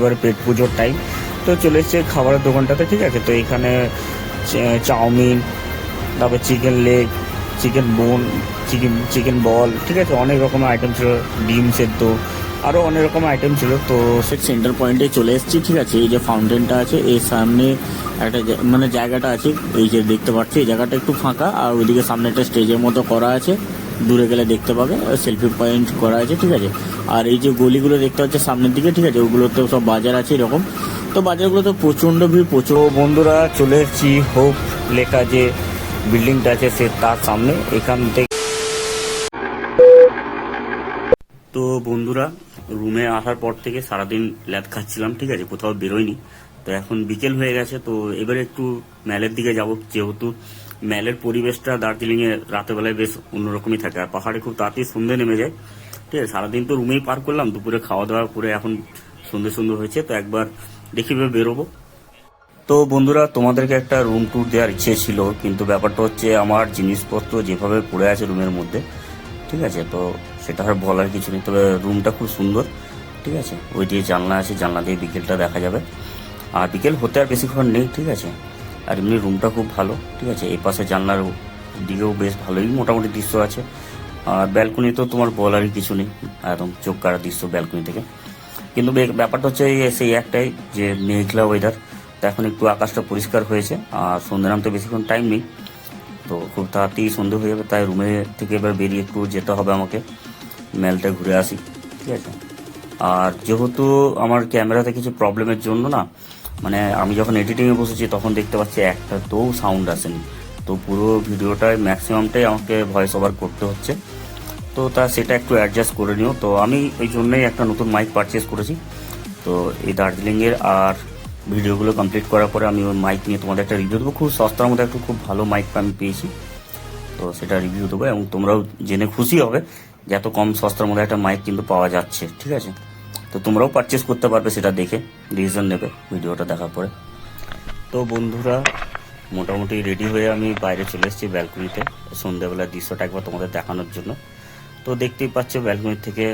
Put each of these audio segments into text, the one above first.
এবারে পেট পুজোর টাইম তো চলে এসছে খাবারের দোকানটাতে, ঠিক আছে? তো এখানে চাউমিন, তারপর chicken leg chicken bone chicken chicken ball ঠিক আছে? অনেক রকমের আইটেম ছিল, ডিম সেদ্ধ আরও অনেক রকম আইটেম ছিল। তো সে সেন্টার পয়েন্টে চলে এসেছি, ঠিক আছে? এই যে ফাউন্টেনটা আছে, এর সামনে একটা মানে জায়গাটা আছে, এই যে দেখতে পাচ্ছি, এই জায়গাটা একটু ফাঁকা, আর ওইদিকে সামনে একটা স্টেজের মতো করা আছে। দূরে গেলে দেখতে পাবে সেলফি পয়েন্ট করা আছে, ঠিক আছে? আর এই যে গলিগুলো দেখতে পাচ্ছে সামনের দিকে, ঠিক আছে? ওগুলোতে সব বাজার আছে এরকম। তো বাজারগুলোতে প্রচণ্ড ভিড় প্রচুর বন্ধুরা, চলে এসেছি হোপ লেখা যে বিল্ডিংটা আছে, সে তার সামনে, এখান থেকে। তো বন্ধুরা রুমে আসার পর থেকে সারাদিন ল্যাদ খাচ্ছিলাম, ঠিক আছে? কোথাও বেরোয়নি তো এখন বিকেল হয়ে গেছে, তো এবারে একটু ম্যালের দিকে যাব, যেহেতু ম্যালের পরিবেশটা দার্জিলিং এ রাতের বেলায় বেশ অন্যরকমই থাকে। আর পাহাড়ে খুব তাড়াতাড়ি সন্ধে নেমে যায়। ঠিক আছে, সারাদিন তো রুমেই পার করলাম, দুপুরে খাওয়া দাওয়া করে এখন সন্ধে সন্ধে হয়েছে, তো একবার দেখি এবার বেরোবো। তো বন্ধুরা, তোমাদেরকে একটা রুম ট্যুর দেওয়ার ইচ্ছে ছিল, কিন্তু ব্যাপারটা হচ্ছে আমার জিনিসপত্র যেভাবে পড়ে আছে রুমের মধ্যে, ঠিক আছে, তো সেটা আর বলার কিছু নেই। তবে রুমটা খুব সুন্দর, ঠিক আছে, ওই দিয়ে জানলা আছে, জানলা দিয়ে বিকেলটা দেখা যাবে। আর বিকেল হতে আর বেশিক্ষণ নেই, ঠিক আছে। আর এমনি রুমটা খুব ভালো, ঠিক আছে? এই পাশে জানলার দিকেও বেশ ভালোই মোটামুটি দৃশ্য আছে। আর ব্যালকনি তো তোমার বলারই কিছু নেই, একদম চোখ কাড়া দৃশ্য ব্যালকনি থেকে। কিন্তু ব্যাপারটা হচ্ছে সেই একটাই যে মেঘলা ওয়েদার তো এখন একটু আকাশটা পরিষ্কার হয়েছে, আর সন্ধ্যে নামতে বেশিক্ষণ টাইম নেই। তো খুব তাড়াতাড়ি সন্ধে হয়ে যাবে, তাই রুমে থেকে এবার বেরিয়ে একটু যেতে হবে আমাকে। মেলটা ঘুরে আসি, ঠিক আছে? আর যেহেতু আমার ক্যামেরাতে কিছু প্রবলেমের জন্য না মানে আমি যখন এডিটিংয়ে বসেছি, তখন দেখতে পাচ্ছি একটা তো সাউন্ড আসেনি। তো পুরো ভিডিওটায় ম্যাক্সিমামটাই আমাকে ভয়েস ওভার করতে হচ্ছে। তো তা সেটা একটু অ্যাডজাস্ট করে নিও। তো আমি ওই জন্যই একটা নতুন মাইক পারচেস করেছি। তো এই দার্জিলিংয়ের আর ভিডিওগুলো কমপ্লিট করার পরে আমি ওই মাইক নিয়ে তোমাদের একটা রিভিউ দেবো। খুব সস্তার মধ্যে একটা খুব ভালো মাইক আমি পেয়েছি। তো সেটা রিভিউ দেবো এবং তোমরাও জেনে খুশি হবে যে এত কম সস্তার মধ্যে একটা মাইক কিন্তু পাওয়া যাচ্ছে। ঠিক আছে? তো তোমরাও পারচেস করতে পারবে সেটা দেখে ডিসিশন নেবে ভিডিওটা দেখার পরে। তো বন্ধুরা, মোটামুটি রেডি হয়ে আমি বাইরে চলে এসেছি ব্যালকনিতে সন্ধ্যেবেলার দৃশ্যটা একবার তোমাদের দেখানোর জন্য। তো দেখতেই পাচ্ছ ব্যালকনি থেকে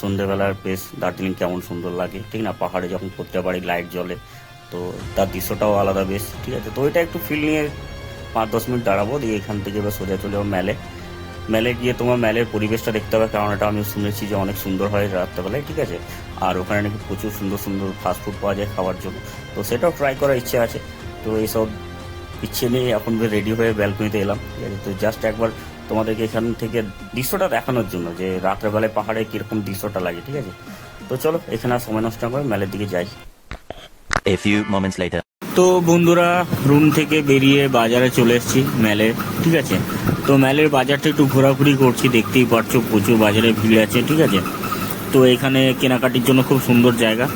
সন্ধ্যেবেলার বেশ দার্জিলিং কেমন সুন্দর লাগে, ঠিক না? পাহাড়ে যখন প্রত্যেক বাড়ি লাইট জ্বলে, তো তার দৃশ্যটাও আলাদা বেশ, ঠিক আছে? তো ওইটা একটু ফিল নিয়ে পাঁচ দশ মিনিট দাঁড়াবো, দিয়ে এখান থেকে এবার সোজা চলে যাব মেলে মেলে গিয়ে তোমার মেলের পরিবেশটা দেখতে হবে, কারণ এটা আমি শুনেছি যে অনেক সুন্দর হয় রাত্রেবেলায়, ঠিক আছে? আর ওখানে নাকি প্রচুর সুন্দর সুন্দর ফাস্টফুড পাওয়া যায় খাওয়ার জন্য। তো সেটাও ট্রাই করার ইচ্ছে আছে। তো এইসব ইচ্ছে নিয়ে এখন রেডি হয়ে ব্যালকনিতে এলাম, ঠিক আছে? তো জাস্ট একবার তোমাদেরকে এখান থেকে দৃশ্যটা দেখানোর জন্য যে রাত্রেবেলায় পাহাড়ে কীরকম দৃশ্যটা লাগে, ঠিক আছে? তো চলো, এখানে আর সময় নষ্ট করে মেলের দিকে যাই। A few moments later. তো বন্ধুরা রুম থেকে বেরিয়ে বাজারে চলে এসেছি মেলে ঠিক আছে? তো মেলের বাজারটা একটু ঘোরাঘুরি করছি, দেখতেই পারছ প্রচুর বাজারে ভিড় আছে, ঠিক আছে? তো এখানে কেনাকাটির জন্য খুব সুন্দর জায়গা।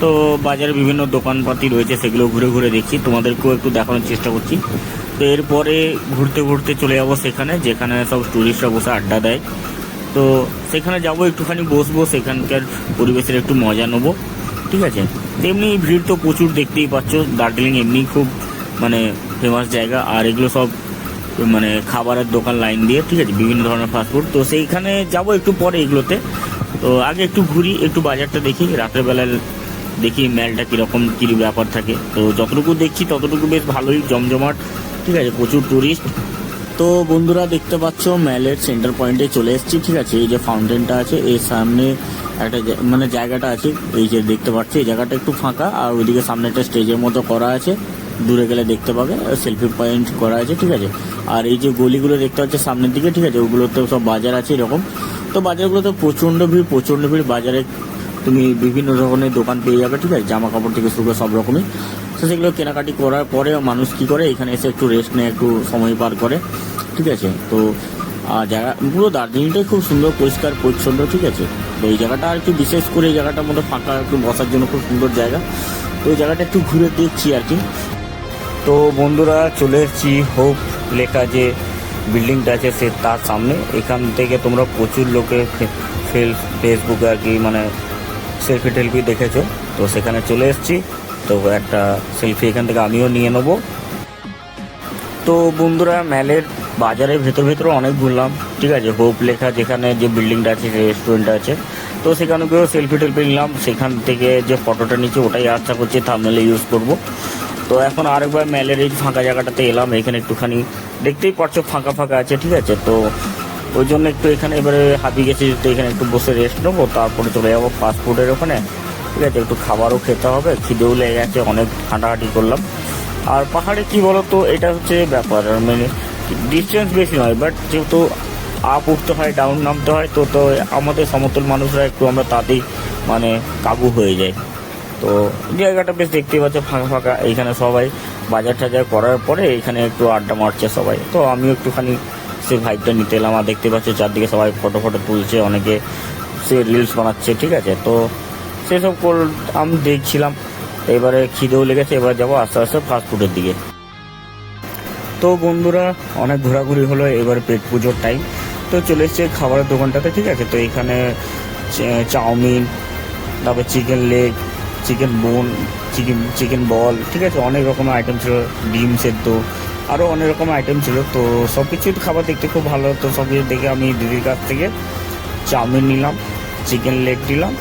তো বাজারে বিভিন্ন দোকানপাতি রয়েছে, সেগুলো ঘুরে ঘুরে দেখছি, তোমাদেরকেও একটু দেখানোর চেষ্টা করছি। তো এরপরে ঘুরতে ঘুরতে চলে যাব সেখানে, যেখানে সব টুরিস্টরা বসে আড্ডা দেয়। তো সেখানে যাব, একটুখানি বসবো, সেখানকার পরিবেশের একটু মজা নেব, ঠিক আছে? তেমনি ভিড় তো প্রচুর দেখতেই পাচ্ছ। দার্জিলিং এমনি খুব মানে ফেমাস জায়গা। আর এগুলো সব মানে খাবারের দোকান লাইন দিয়ে, ঠিক আছে? বিভিন্ন ধরনের ফাস্টফুড তো সেইখানে যাব একটু পরে এগুলোতে। তো আগে একটু ঘুরি, একটু বাজারটা দেখি। রাতের বেলায় দেখি মেলটা কীরকম, কী ব্যাপার থাকে। তো যতটুকু দেখছি, ততটুকু বেশ ভালোই জমজমাট, ঠিক আছে? প্রচুর টুরিস্ট তো বন্ধুরা দেখতে পাচ্ছ ম্যালের সেন্টার পয়েন্টে চলে এসেছি, ঠিক আছে? এই যে ফাউন্টেনটা আছে, এর সামনে একটা মানে জায়গাটা আছে, এই যে দেখতে পাচ্ছি, এই জায়গাটা একটু ফাঁকা, আর ওইদিকে সামনে একটা স্টেজের মতো করা আছে, দূরে গেলে দেখতে পাবে সেলফি পয়েন্ট করা আছে, ঠিক আছে? আর এই যে গলিগুলো দেখতে পাচ্ছ, সামনের দিকে, ঠিক আছে? ওগুলোতে সব বাজার আছে এরকম। তো বাজারগুলোতে প্রচণ্ড ভিড় প্রচণ্ড ভিড়। বাজারে তুমি বিভিন্ন ধরনের দোকান পেয়ে যাবে, ঠিক আছে? জামা কাপড় থেকে শুরু করে সব রকমই। তো সেগুলো কেনাকাটি করার পরে মানুষ কি করে? এখানে এসে একটু রেস্ট নেয়, একটু সময় পার করে। ঠিক আছে? তো আর জায়গা, পুরো দার্জিলিংটাই খুব সুন্দর, পরিষ্কার, পরিচ্ছন্ন, ঠিক আছে? তো এই জায়গাটা আর কি বিশেষ করে এই জায়গাটার মধ্যে ফাঁকা, একটু বসার জন্য খুব সুন্দর জায়গা। তো এই জায়গাটা একটু ঘুরে দেখছি আর কি। তো বন্ধুরা, চলে এসেছি হোপ লেখা যে বিল্ডিংটা আছে, সে তার সামনে। এখান থেকে তোমরা প্রচুর লোকে ফেল ফেসবুকে আর কি মানে সেলফি টেলফি দেখেছ। তো সেখানে চলে এসেছি। তো একটা সেলফি এখান থেকে আমিও নিয়ে নেব। তো বন্ধুরা, ম্যালের বাজারের ভেতর ভেতরে অনেক ঘুরলাম, ঠিক আছে? হোপ লেখা যেখানে যে বিল্ডিংটা আছে, যে রেস্টুরেন্টটা আছে। তো সেখানে গিয়েও সেলফি টেলফি নিলাম, সেখান থেকে যে ফটোটা নিচ্ছি ওটাই আশা করছি থামনেলে ইউজ করব। তো এখন আরেকবার ম্যালের এই ফাঁকা জায়গাটাতে এলাম, এখানে একটুখানি দেখতেই পারছ ফাঁকা ফাঁকা আছে, ঠিক আছে? তো ওই জন্য একটু এখানে এবারে হাতিয়ে গেছি, তো এখানে একটু বসে রেস্ট নেব, তারপরে চলে যাব ফাস্টফুডের ওখানে, ঠিক আছে? একটু খাবারও খেতে হবে, খিদেও লেগে গেছে, অনেক হাঁটাহাঁটি করলাম। আর পাহাড়ে কি বলতো, এটা হচ্ছে ব্যাপার মানে ডিস্টেন্স বেশি নয় বাট যেহেতু আপ উঠতে হয় ডাউন নামতে হয়, তো তো আমাদের সমতল মানুষরা একটু আমরা তাতেই মানে কাবু হয়ে যায় তো জায়গাটা বেশ দেখতেই পাচ্ছে, ফাঁকা ফাঁকা। এইখানে সবাই বাজার টাজার করার পরে এখানে একটু আড্ডা মারছে সবাই। তো আমিও একটুখানি সে ভাইবটা নিতে এলাম। আর দেখতে পাচ্ছি, চারদিকে সবাই ফটো ফটো তুলছে, অনেকে সে রিলস বানাচ্ছে, ঠিক আছে? তো সেসব আমি দেখছিলাম। এবারে খিদেও লেগেছে, এবার যাব আস্তে আস্তে ফাস্ট ফুডের দিকে। তো বন্ধুরা, অনেক ঘোরাঘুরি হলো এবার পেট পুজোর টাইম তো চলে এসছে খাবারের দোকানটাতে, ঠিক আছে? তো এখানে চাউমিন, তারপর chicken leg chicken bone chicken chicken ball ঠিক আছে? অনেক রকমের আইটেম ছিল, ডিম সেদ্ধ আরও অনেক রকম আইটেম ছিল। তো সব কিছুই খাবার দেখতে খুব ভালো। তো সব কিছু দেখে আমি দিদির কাছ থেকে চাউমিন নিলাম চিকেন লেগ নিলাম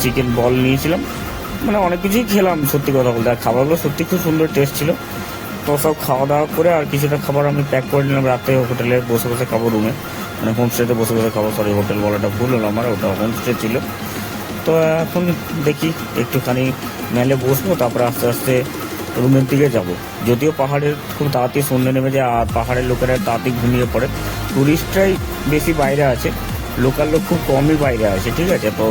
চিকেন বল নিয়েছিলাম। মানে অনেক কিছুই খেলাম, সত্যি কথা বলতে। আর খাবারগুলো সত্যি খুব সুন্দর টেস্ট ছিল। তো সব খাওয়া দাওয়া করে আর কিছুটা খাবার আমি প্যাক করে নিলাম রাতে হোটেলে বসে বসে খাব রুমে মানে হোমস্টেতে বসে বসে খাব সরি হোটেল বলাটা ভুল হলো আমার, ওটা হোমস্টে ছিল। তো এখন দেখি, একটুখানি মেলে বসবো, তারপরে আস্তে আস্তে রুমের দিকে যাব। যদিও পাহাড়ের খুব তাড়াতাড়ি সন্ধ্যে নেমে যায়, আর পাহাড়ের লোকেরা তাড়াতাড়ি ঘুমিয়ে পড়ে। টুরিস্টরাই বেশি বাইরে আছে লোকাল লোক খুব কমই বাইরে আছে, ঠিক আছে? তো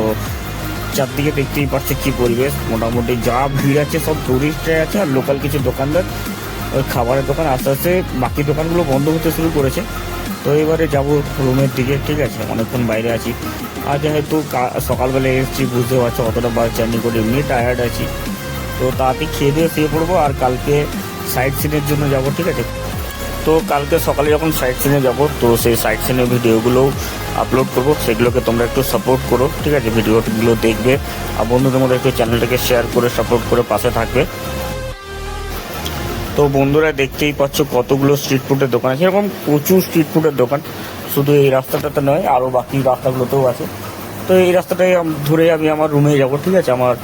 চারদিকে দেখতেই পাচ্ছে কি পরিবেশ। মোটামুটি যা ভিড় আছে সব টুরিস্টরাই আছে, আর লোকাল কিছু দোকানদার ওই খাবারের দোকান, আস্তে আস্তে বাকি দোকানগুলো বন্ধ হতে শুরু করেছে। তো এবারে যাব রুমের দিকে, ঠিক আছে? অনেকক্ষণ বাইরে আছি। আর যেহেতু সকালবেলা এসেছি বুঝতে পারছ অতটা বার জার্নি করে এমনি টায়ার্ড আছি। তো তাড়াতাড়ি খেয়ে দিয়ে শুয়ে পড়ব, আর কালকে সাইট সিনের জন্য যাব, ঠিক আছে? তো কালকে সকালে যখন সাইট সিনে যাব, তো সেই সাইট সিনের ভিডিওগুলোও আপলোড করব। সেগুলোকে তোমরা একটু সাপোর্ট করো, ঠিক আছে? ভিডিওগুলো দেখবে। আর বন্ধুদের মধ্যে একটু চ্যানেলটাকে শেয়ার করে সাপোর্ট করে পাশে থাকবে। তো বন্ধুরা দেখতেই পাচ্ছ কতগুলো স্ট্রিট ফুডের দোকান আছে। এরকম প্রচুর স্ট্রিট ফুডের দোকান। শুধু এই রাস্তাটাতে নয় আরও বাকি রাস্তাগুলোতেও আছে। তো এই রাস্তাটাই ধরে আমি আমার রুমে যাব, ঠিক আছে? আমার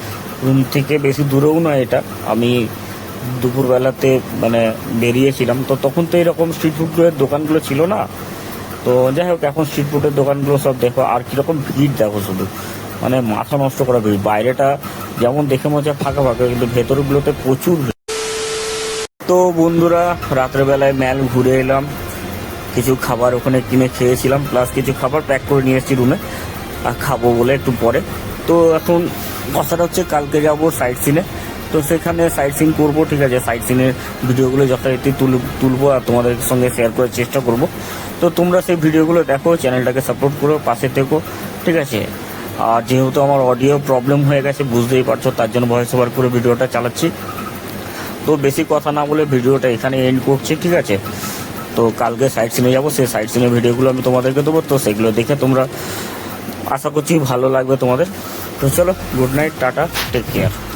রুম থেকে বেশি দূরেও নয় এটা। আমি দুপুরবেলাতে মানে বেরিয়েছিলাম। তো তখন তো এরকম স্ট্রিট ফুডের দোকানগুলো ছিল না। তো যাই হোক, এখন স্ট্রিট ফুডের দোকানগুলো সব দেখো, আর কীরকম ভিড় দেখো শুধু। মানে মাথা নষ্ট করা ভিড়। বাইরেটা যেমন দেখে মনে হচ্ছে ফাঁকা ফাঁকা, কিন্তু ভেতরগুলোতে প্রচুর তো বন্ধুরা, রাত্রেবেলায় ম্যাল ঘুরে এলাম। কিছু খাবার ওখানে কিনে খেয়েছিলাম প্লাস কিছু খাবার প্যাক করে নিয়ে এসেছি রুমে আর খাব বলে একটু পরে। তো এখন কথাটা হচ্ছে কালকে যাব সাইট সিনে তো সেখানে সাইট সিন করব, ঠিক আছে? সাইট সিনের ভিডিওগুলো যথারীতি তুল, তুলবো আর তোমাদের সঙ্গে শেয়ার করার চেষ্টা করব। তো তোমরা সেই ভিডিওগুলো দেখো চ্যানেলটাকে সাপোর্ট করো, পাশে থেকো, ঠিক আছে? আর যেহেতু আমার অডিও প্রবলেম হয়ে গেছে, বুঝতেই পারছ, তার জন্য ভয়েস ওভার করে ভিডিওটা চালাচ্ছি। তো বেশি কথা না বলে ভিডিওটা এখানে এন্ড করছি, ঠিক আছে? তো কালকে সাইট সিনে যাব, সেই সাইট সিনে ভিডিওগুলো আমি তোমাদেরকে দেবো, তো সেগুলো দেখে তোমরা আশা করছি ভালো লাগবে তোমাদের। তো চলো good night tata take care